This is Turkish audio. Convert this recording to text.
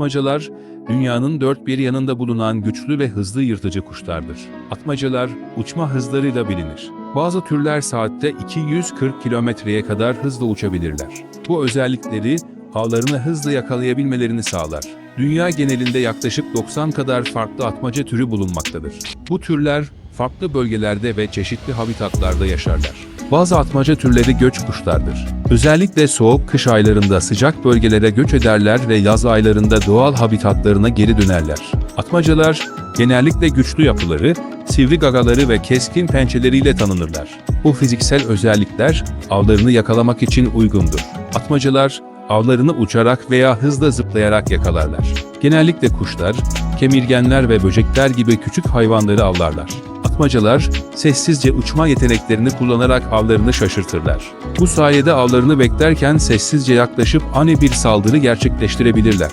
Atmacalar, dünyanın dört bir yanında bulunan güçlü ve hızlı yırtıcı kuşlardır. Atmacalar, uçma hızlarıyla bilinir. Bazı türler saatte 240 kilometreye kadar hızla uçabilirler. Bu özellikleri, avlarını hızlı yakalayabilmelerini sağlar. Dünya genelinde yaklaşık 90 kadar farklı atmaca türü bulunmaktadır. Bu türler, farklı bölgelerde ve çeşitli habitatlarda yaşarlar. Bazı atmaca türleri göç kuşlardır. Özellikle soğuk kış aylarında sıcak bölgelere göç ederler ve yaz aylarında doğal habitatlarına geri dönerler. Atmacalar genellikle güçlü yapıları, sivri gagaları ve keskin pençeleriyle tanınırlar. Bu fiziksel özellikler avlarını yakalamak için uygundur. Atmacalar avlarını uçarak veya hızla zıplayarak yakalarlar. Genellikle kuşlar, kemirgenler ve böcekler gibi küçük hayvanları avlarlar. Atmacalar, sessizce uçma yeteneklerini kullanarak avlarını şaşırtırlar. Bu sayede avlarını beklerken sessizce yaklaşıp ani bir saldırı gerçekleştirebilirler.